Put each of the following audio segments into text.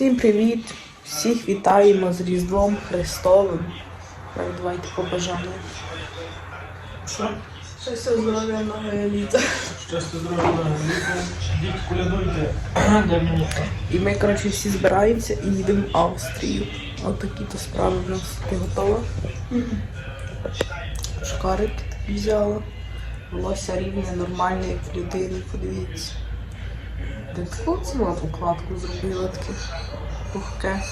Всім привіт! Всіх вітаємо з Різдвом Христовим. Так, давайте побажання. Що? Щастя, здоров'я, много літа. Щастя, здоров'я, літа. Діть, колядуйте. Мені. І ми, коротше, всі збираємося і їдемо в Австрію. От такі то справи в нас. Ти готова? Шкарик взяла. Волосся рівне, нормальне, як в людини, подивіться. Ти таку цілу укладку зробила таке пухке.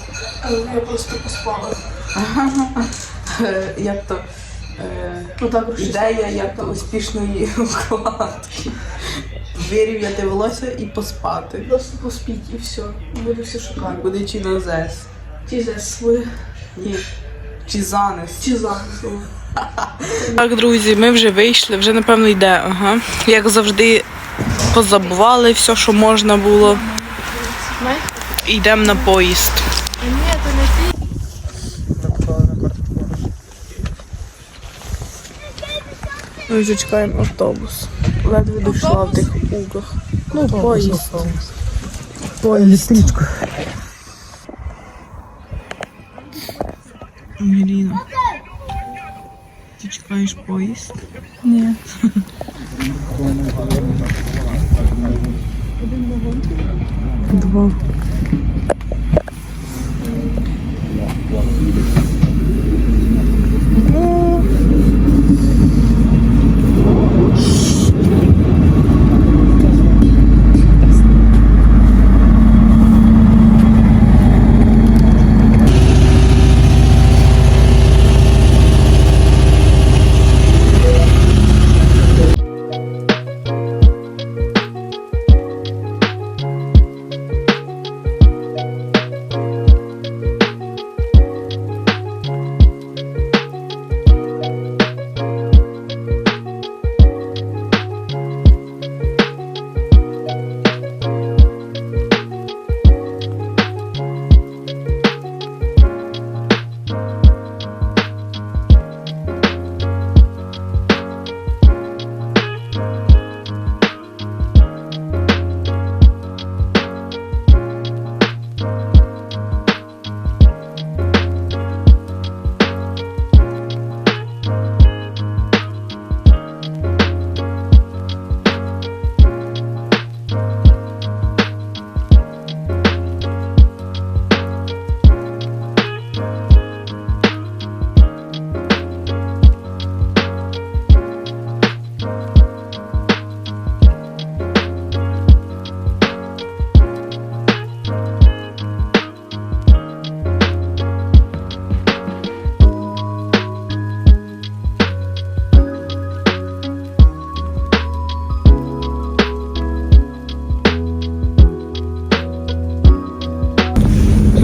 Я просто поспала. Е, Як то е, Ну так ідея як то успішної укладки. Вирівняти волосся і поспати. Просто поспіть і все. Буде все шикарно. Буде чи на зес. Тізес ви. Ні. Чи занес. Чи зараз. Так, друзі, ми вже вийшли, вже напевно йде. Ага. Як завжди, позабували все, що можна було. І Йдемо на поїзд. Ні, то не ти. Ми вже чекаємо автобус. Ледве дійшла в тих угах. Ну, поїзд. Поїзд. Ангеліна. Ти чекаєш поїзд? Ні. Два.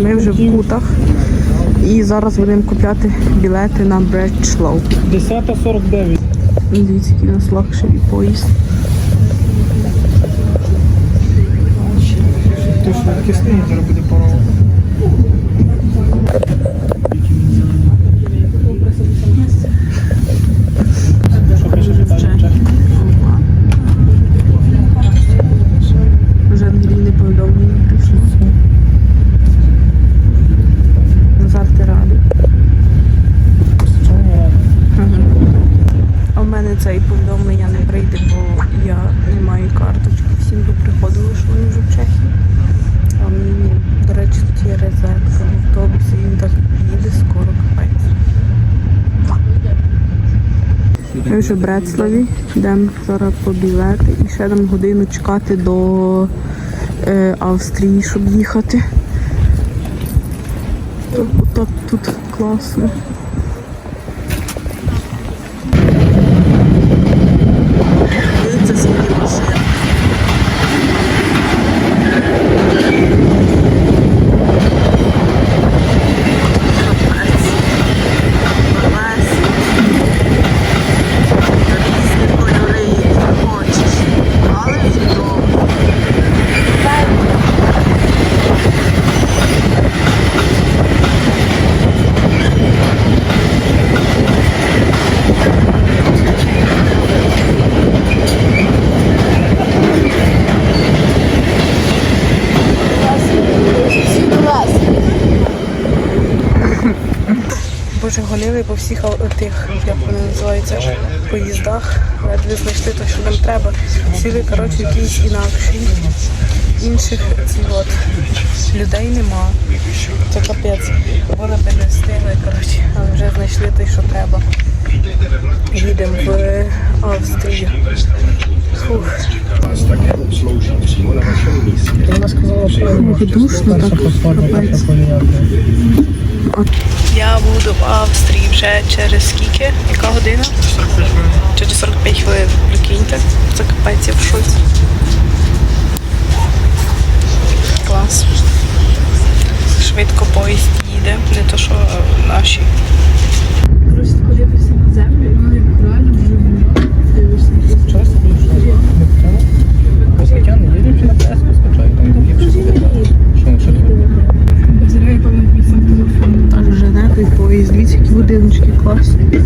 Ми вже в кутах. І зараз будемо купляти білети на Бречлоу. 10.49. Дивіться, який у нас лакшері поїзд. Точно, швидкісний, зараз буде порога. Що пише питання? Вже Ангеліни повідомлення прийшли. Назар, ти радий. А в мене цей повідомлення не прийде, бо я не маю карточки. Всім би приходило, що вони вже в Чехії. А мені, ні. до речі, тут є розетка в автобусі, він так їде скоро капець. Ми вже в Брецлаві, йдемо зараз по і ще нам годину чекати до е, Австрії, щоб їхати. То, так тут класно. Дивіться, скільки машин. Капець. Колеса. Різні кольори, які хочеш. Але відомо. Гонили по всіх тих, як вони називаються, поїздах. Ледве знайшли те, що нам треба. Сіли, коротше, якийсь інакший. Інших от людей нема. Це капець. Вони би не встигли, коротше, але вже знайшли те, що треба. Їдемо в Австрію. Фух. Вона сказала, що Душно так, капець. Я буду в Австрії вже через скільки? Яка година? Через 45 хвилин. Прикиньте. Це в шоці. Клас. Швидко поїзд їде, не то що наші. Просто подивишся на землю, і воно як реально живе. Дивишся. часто Звичайно, їдемо чи на преску скачаю, там де ліпше буде. Що, що ти? Зря певно після телефону. Так, жене той поїзд. Дивіться, які будиночки класні.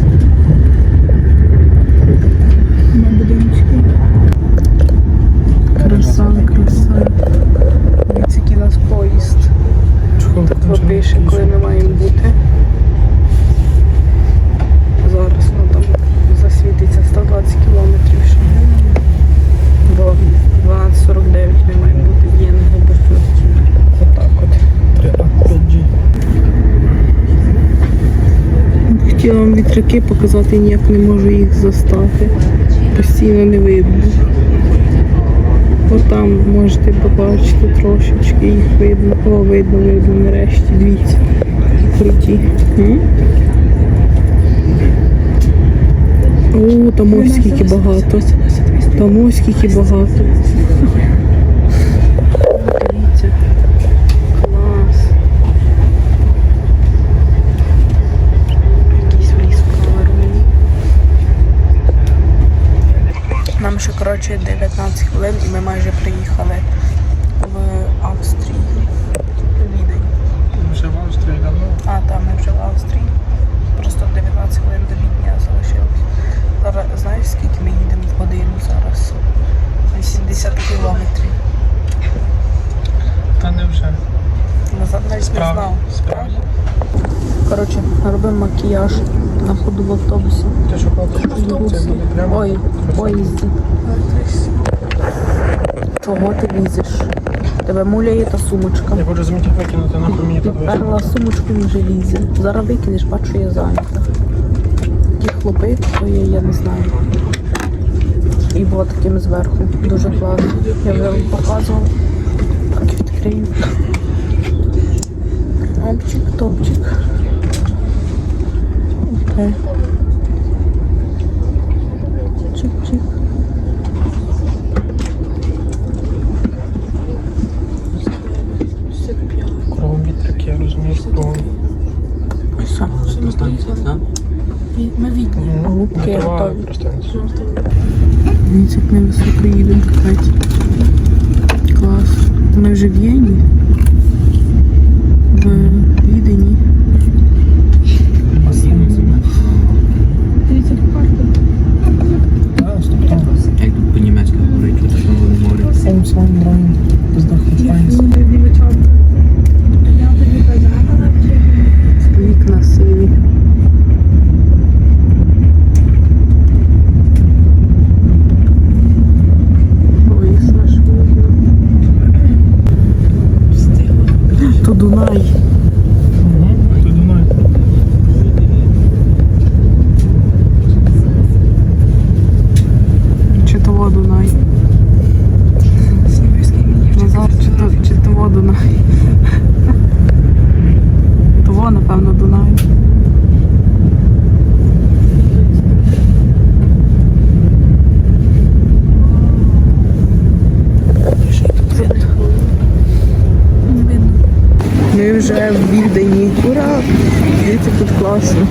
На будиночки. Краса, краса. Дивіться, який у нас поїзд. Тут пише, коли ми маємо бути. Зараз ну, там засвітиться 120 кілометрів ще. Бо 12.49 ми маємо бути в Єнгебургу. Отак от. 5G. Хотіла вам вітряки показати, ніяк не можу їх застати. Постійно не видно. Отам можете побачити трошечки їх видно. О, видно, видно нарешті. Дивіться. Круті. О, там ось скільки багато. Там ось скільки багато. Дивіться. Клас. Якийсь в ліс повернені. Нам ще, коротше, 19 хвилин і ми майже приїхали в Австрію. Відень. Ще в Австрії давно. А, там ми вже в Австрії. Просто 19 хвилин до Відня залишилось. Зараз знаєш, скільки ми їдемо в годину зараз? 80 кілометрів. Та не вже. Назад навіть не знав. Справді. Коротше, робимо макіяж на ходу в автобусі. Ти що? Прямо. Ой, поїзді. Чого ти лізеш? Тебе муляє та сумочка. Я хочу зміти викинути, нахуй мені тут. Підперла сумочку і вже лізе. Зараз викинеш, бачу, я зайнята. Ті хлопи, то є, я не знаю. І було таким зверху. Дуже класно. Я вже вам показувала. Так, відкрию. Опчик, топчик. Окей. Чик-чик. Кругом вітряки, я розумію, кругом. Все. Ми відні. Ну, Губки готова готові. просто. Дивіться, як ми високо їдемо, капець. Клас. Ми вже в Єні. того напевно, Дунай. Ми вже в Відені. Ура! Дивіться, тут класно.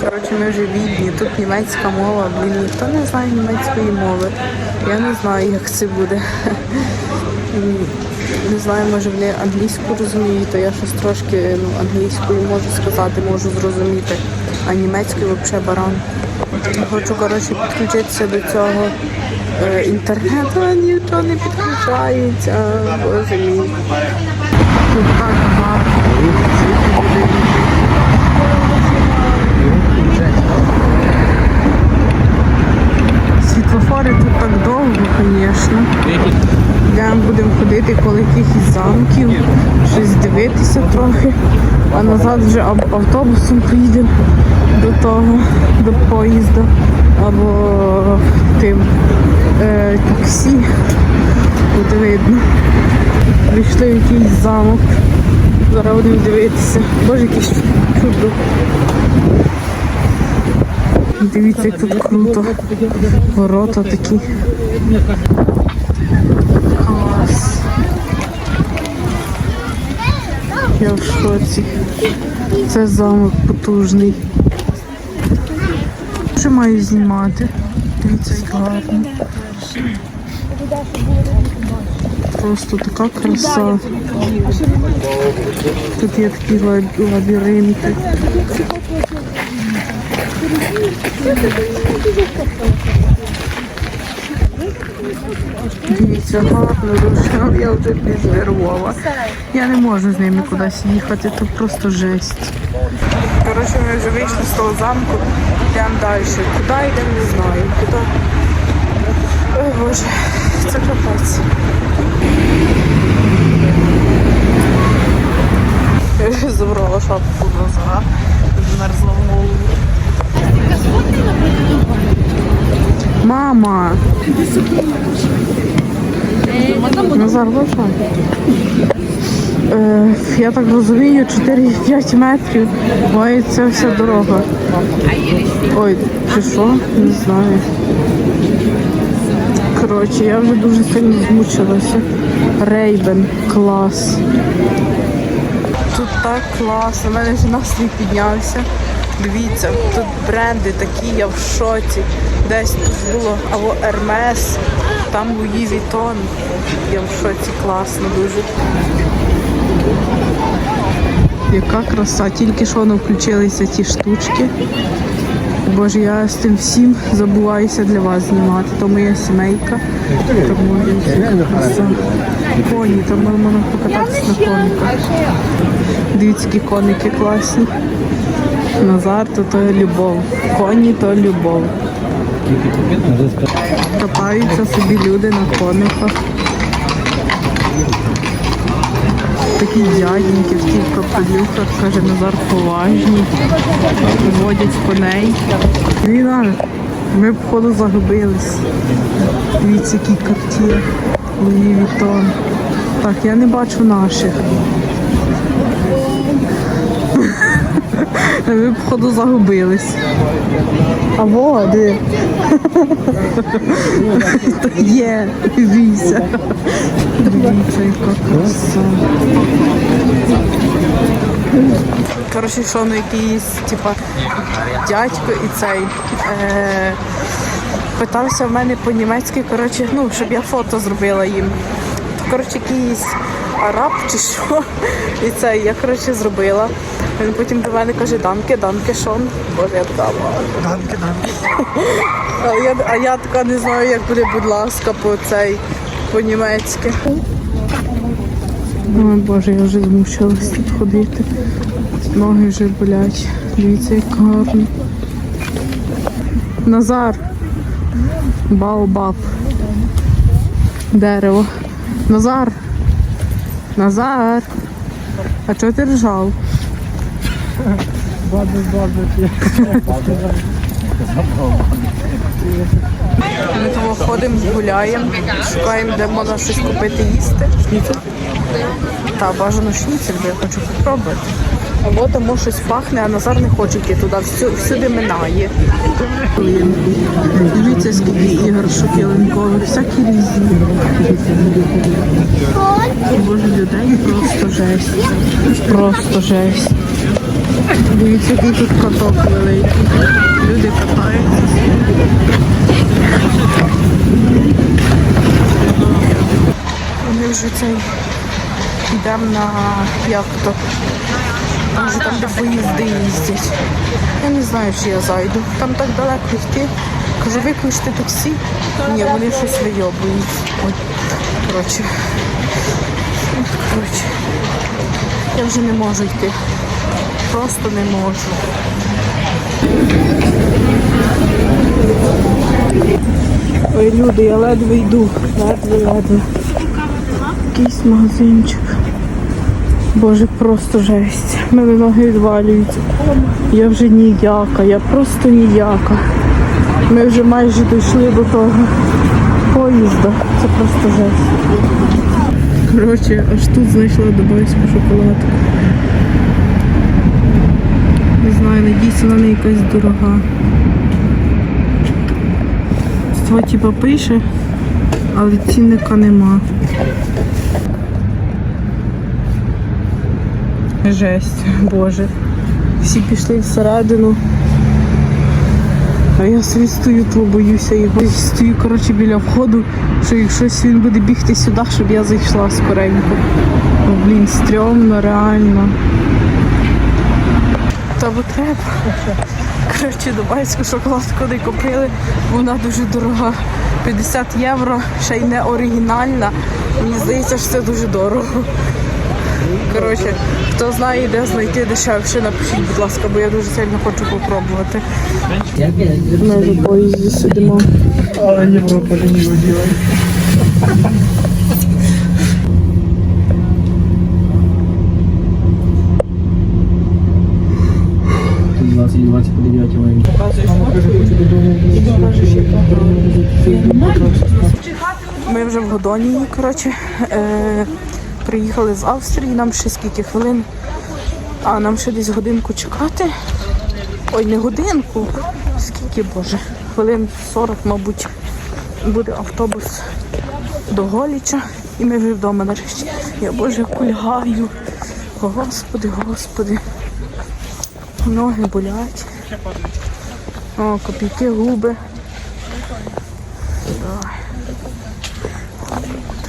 Коротше, ми вже Відні. Тут німецька мова, блін, ніхто не знає німецької мови. Я не знаю, як це буде не знаю, може вони англійську розуміють, а я щось трошки ну, англійською можу сказати, можу зрозуміти. А німецькою взагалі баран. Хочу коротше, підключитися до цього е, інтернету, а нічого не підключається. Боже мій. Світлофори тут так довго, звісно замків, щось дивитися трохи, а назад вже автобусом приїдемо до того, до поїзда, або тим е, таксі. Буде видно. Прийшли в якийсь замок. Зараз будемо дивитися. Боже, якийсь чудо. Дивіться, як тут круто. Ворота такі. Я в шоці. Це замок потужний. Що маю знімати? Дивіться, як гарно. Просто така краса. Тут є такі лабіринти. Дивіться, гарно дуже. Я вже піднервова. Я не можу з ними кудись їхати, то просто жесть. Коротше, ми вже вийшли з того замку, йдемо далі. Куди йдемо, не знаю. Куди. Ой, Боже, це капець. Я вже забрала шапку назад, змерзла в голову. Мама! Назар, лише. Е, я так розумію, 4-5 метрів має ця вся дорога. Ой, чи що? Не знаю. Коротше, я вже дуже сильно змучилася. Рейбен, клас. Тут так класно, у мене вже настрій піднявся. Дивіться, тут бренди такі, я в шоці. Десь тут було або Hermes, там Louis Vuitton. Я в шоці класно дуже. Яка краса, тільки що воно включилися ті штучки. Боже, я з тим всім забуваюся для вас знімати. То моя сімейка. Тому яка краса. Коні, там можна покататися на кониках. Дивіться, які коники класні. Назар то то любов. Коні то любов. Катаються собі люди на кониках. Такі дяденьки в тих капелюхах, каже Назар, поважні. Водять коней. Віна, ми походу загубились. Дивіться, який картір. Луї Вітон. Так, я не бачу наших. Ви, походу, загубились. А во, де? Є, дивіться. Дивіться, яка краса. Коротше, що ну якийсь, типа, дядько і цей. Е- питався в мене по-німецьки, коротше, ну, щоб я фото зробила їм. Коротше, якийсь араб чи що. І це я коротше зробила. Він потім до мене каже, данке, данке, шон. Боже, я така. Данке, данке. А я, а я така не знаю, як буде, будь ласка, по цей по-німецьки. Ой, Боже, я вже змушилась тут ходити. Ноги вже болять. Дивіться, як гарно. Назар. Баобаб. Дерево. Назар. Назар. А чого ти ржав? Ми того ходимо, гуляємо, шукаємо, де можна щось купити їсти. Та бажано шніцель, бо я хочу попробувати. Або тому щось пахне, а Назар не хоче йти туди, всю, всюди минає. Дивіться, скільки іграшок ялинкових, всякі різні. Боже, людей просто жесть. Просто жесть. Дивіться, який тут каток великий. Люди катаються. Ми вже цей йдемо на як то. Там же там, де поїзди їздять. Я не знаю, чи я зайду. Там так далеко йти. Кажу, викличте таксі. Ні, вони щось вийобують. Ой, коротше. Коротше. Я вже не можу йти. Просто не можу. Ой, люди, я ледве йду. Ледве, ледве. Якийсь магазинчик. Боже, просто жесть. У мене ноги відвалюються. Я вже ніяка, я просто ніяка. Ми вже майже дійшли до того поїзда. Це просто жесть. Коротше, аж тут знайшла дубайську шоколадку. Не надіюсь, вона не якась дорога. Ство типа пише, але цінника нема. Жесть, боже. Всі пішли всередину. А я собі стою, то боюся його. Стою, коротше, біля входу, що якщось він буде бігти сюди, щоб я зайшла скоренько. Ну, блін, стрьомно, реально. Та треба. Коротше, дубайську шоколадку не купили. Вона дуже дорога. 50 євро, ще й не оригінальна. Мені здається, що це дуже дорого. Коротше, хто знає, де знайти дешевше, напишіть, будь ласка, бо я дуже сильно хочу попробувати. Ми в поїзді сидимо. Але Європа не водила. Годоні, коротше, е, приїхали з Австрії, нам ще скільки хвилин. А нам ще десь годинку чекати. Ой, не годинку. Скільки, боже, хвилин 40, мабуть, буде автобус до Голіча. І ми вже вдома нарешті. Я боже кульгаю. Господи, господи. Ноги болять. О, копійки, губи.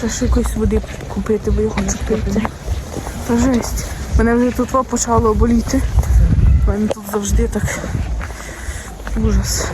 Треба ще якоїсь води купити, бо я хочу пити. Та жесть. Мене вже тут почало боліти. У мене тут завжди так ужас.